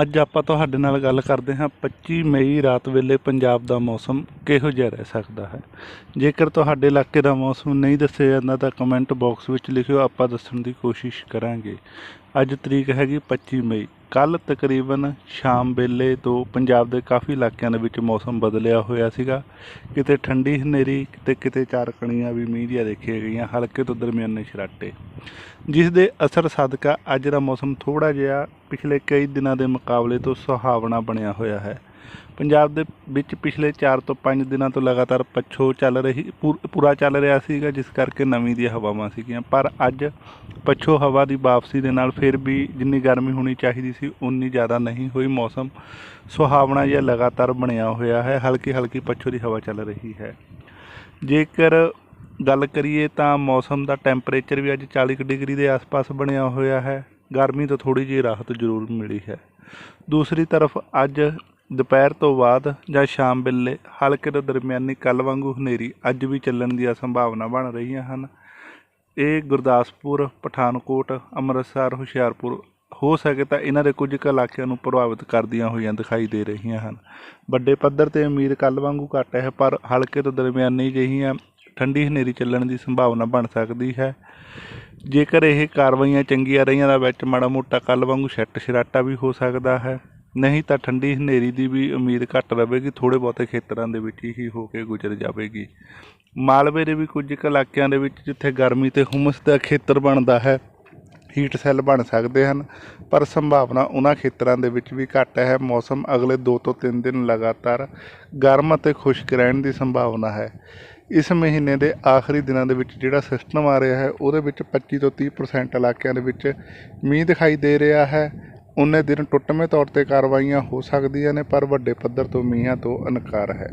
ਅੱਜ ਆਪਾਂ ਤੁਹਾਡੇ ਨਾਲ ਗੱਲ ਕਰਦੇ ਹਾਂ 25 ਮਈ ਰਾਤ ਵੇਲੇ ਪੰਜਾਬ ਦਾ ਮੌਸਮ ਕਿਹੋ ਜਿਹਾ ਰਹਿ ਸਕਦਾ ਹੈ। ਜੇਕਰ ਤੁਹਾਡੇ ਇਲਾਕੇ ਦਾ ਮੌਸਮ ਨਹੀਂ ਦੱਸਿਆ ਜਾਂਦਾ ਤਾਂ ਕਮੈਂਟ ਬਾਕਸ ਵਿੱਚ ਲਿਖਿਓ, ਆਪਾਂ ਦੱਸਣ ਦੀ ਕੋਸ਼ਿਸ਼ ਕਰਾਂਗੇ। ਅੱਜ ਤਰੀਕ ਹੈਗੀ 25 ਮਈ। ਕੱਲ ਤਕਰੀਬਨ ਸ਼ਾਮ ਵੇਲੇ ਤੋਂ ਪੰਜਾਬ ਦੇ ਕਾਫੀ ਇਲਾਕਿਆਂ ਦੇ ਵਿੱਚ ਮੌਸਮ ਬਦਲਿਆ ਹੋਇਆ ਸੀਗਾ। ਕਿਤੇ ਠੰਡੀ ਹਨੇਰੀ ਕਿਤੇ ਕਿਤੇ ਚਾਰਕਣੀਆਂ ਵੀ ਮੀਂਹ ਦੀਆਂ ਦੇਖੀਆਂ ਗਈਆਂ, ਹਲਕੇ ਤੋਂ ਦਰਮਿਆਨੇ ਸਰਾਟੇ ਜਿਸ ਦੇ ਅਸਰ ਸਦਕਾ ਅੱਜ ਦਾ ਮੌਸਮ ਥੋੜਾ ਜਿਹਾ ਪਿਛਲੇ ਕਈ ਦਿਨਾਂ ਦੇ ਮੁਕਾਬਲੇ ਤੋਂ ਸੁਹਾਵਣਾ ਬਣਿਆ ਹੋਇਆ ਹੈ। ਪੰਜਾਬ ਦੇ ਵਿੱਚ ਪਿਛਲੇ 4 ਤੋਂ 5 ਦਿਨਾਂ ਤੋਂ ਲਗਾਤਾਰ ਪੱਛੋ ਚੱਲ ਰਹੀ, ਪੂਰ- ਪੂਰਾ ਚੱਲ ਰਿਹਾ ਸੀਗਾ, ਜਿਸ ਕਰਕੇ ਨਵੀਂ ਦੀਆਂ ਹਵਾਵਾਂ ਸੀਗੀਆਂ। ਪਰ ਅੱਜ ਪੱਛੋ ਹਵਾ ਦੀ ਵਾਪਸੀ ਦੇ ਨਾਲ ਫਿਰ ਵੀ ਜਿੰਨੀ ਗਰਮੀ ਹੋਣੀ ਚਾਹੀਦੀ ਸੀ, ਉਨੀ ਜ਼ਿਆਦਾ ਨਹੀਂ ਹੋਈ। ਮੌਸਮ ਸੁਹਾਵਣਾ ਜਿਹਾ ਲਗਾਤਾਰ ਬਣਿਆ ਹੋਇਆ ਹੈ। ਹਲਕੀ ਹਲਕੀ ਪੱਛੋ ਦੀ ਹਵਾ ਚੱਲ ਰਹੀ ਹੈ। ਜੇਕਰ ਗੱਲ ਕਰੀਏ ਤਾਂ ਮੌਸਮ ਦਾ ਟੈਂਪਰੇਚਰ ਵੀ ਅੱਜ 40 ਕੁ ਡਿਗਰੀ ਦੇ ਆਸ-ਪਾਸ ਬਣਿਆ ਹੋਇਆ ਹੈ। ਗਰਮੀ ਤੋਂ ਥੋੜੀ ਜਿਹੀ ਰਾਹਤ ਜ਼ਰੂਰ ਮਿਲੀ ਹੈ। ਦੂਸਰੀ ਤਰਫ ਅੱਜ ਦੁਪਹਿਰ ਤੋਂ ਬਾਅਦ ਜਾਂ ਸ਼ਾਮ ਵੇਲੇ ਹਲਕੇ ਤੋਂ ਦਰਮਿਆਨੀ ਕੱਲ੍ਹ ਵਾਂਗੂ ਹਨੇਰੀ ਅੱਜ ਵੀ ਚੱਲਣ ਦੀਆਂ ਸੰਭਾਵਨਾ ਬਣ ਰਹੀਆਂ ਹਨ। ਇਹ ਗੁਰਦਾਸਪੁਰ, ਪਠਾਨਕੋਟ, ਅੰਮ੍ਰਿਤਸਰ, ਹੁਸ਼ਿਆਰਪੁਰ ਹੋ ਸਕੇ ਤਾਂ ਇਹਨਾਂ ਦੇ ਕੁਝ ਕੁ ਇਲਾਕਿਆਂ ਨੂੰ ਪ੍ਰਭਾਵਿਤ ਕਰਦੀਆਂ ਹੋਈਆਂ ਦਿਖਾਈ ਦੇ ਰਹੀਆਂ ਹਨ। ਵੱਡੇ ਪੱਧਰ ਤੇ ਉਮੀਦ ਕੱਲ ਵਾਂਗੂ ਘੱਟ ਹੈ, ਪਰ ਹਲਕੇ ਤੋਂ ਦਰਮਿਆਨੀ ਜਿਹੀਆਂ ਠੰਡੀ ਹਨੇਰੀ ਚੱਲਣ ਦੀ ਸੰਭਾਵਨਾ ਬਣ ਸਕਦੀ ਹੈ। ਜੇਕਰ ਇਹ ਕਾਰਵਾਈਆਂ ਚੰਗੀਆਂ ਰਹੀਆਂ ਤਾਂ ਵਿੱਚ ਮਾੜਾ ਮੋਟਾ ਕੱਲ ਵਾਂਗੂ ਛੱਟ ਛਰਾਟਾ ਵੀ ਹੋ ਸਕਦਾ ਹੈ। ਨਹੀਂ ਤਾਂ ਠੰਡੀ ਹਨੇਰੀ ਦੀ ਵੀ ਉਮੀਦ ਘੱਟ ਰਹੇਗੀ ਥੋੜੇ ਬਹੁਤੇ ਖੇਤਰਾਂ ਦੇ ਵਿੱਚ ਹੀ ਹੋ ਕੇ ਗੁਜ਼ਰ ਜਾਵੇਗੀ। ਮਾਲਵੇ ਦੇ ਵੀ ਕੁਝ ਕੁ ਇਲਾਕਿਆਂ ਦੇ ਵਿੱਚ ਜਿੱਥੇ ਗਰਮੀ ਤੇ ਹੁਮਸ ਦਾ ਖੇਤਰ ਬਣਦਾ ਹੈ ਹੀਟ ਸੈੱਲ ਬਣ ਸਕਦੇ ਹਨ, ਪਰ ਸੰਭਾਵਨਾ ਉਹਨਾਂ ਖੇਤਰਾਂ ਦੇ ਵਿੱਚ ਵੀ ਘੱਟ ਹੈ। ਮੌਸਮ ਅਗਲੇ 2 ਤੋਂ 3 ਦਿਨ ਲਗਾਤਾਰ ਗਰਮ ਅਤੇ ਖੁਸ਼ਕ ਰਹਿਣ ਦੀ ਸੰਭਾਵਨਾ ਹੈ। ਇਸ ਮਹੀਨੇ ਦੇ ਆਖਰੀ ਦਿਨਾਂ ਦੇ ਵਿੱਚ ਜਿਹੜਾ ਸਿਸਟਮ ਆ ਰਿਹਾ ਹੈ, ਉਹਦੇ ਵਿੱਚ 25 ਤੋਂ 30% ਇਲਾਕਿਆਂ ਦੇ ਵਿੱਚ ਮੀਂਹ ਦਿਖਾਈ ਦੇ ਰਿਹਾ ਹੈ। ਉਨੇ ਦਿਨ ਟੁੱਟਵੇਂ ਤੌਰ ਤੇ ਕਾਰਵਾਈਆਂ ਹੋ ਸਕਦੀਆਂ ਨੇ, ਪਰ ਵੱਡੇ ਪੱਧਰ ਤੋਂ ਮੀਂਹਾਂ ਤੋਂ ਇਨਕਾਰ ਹੈ।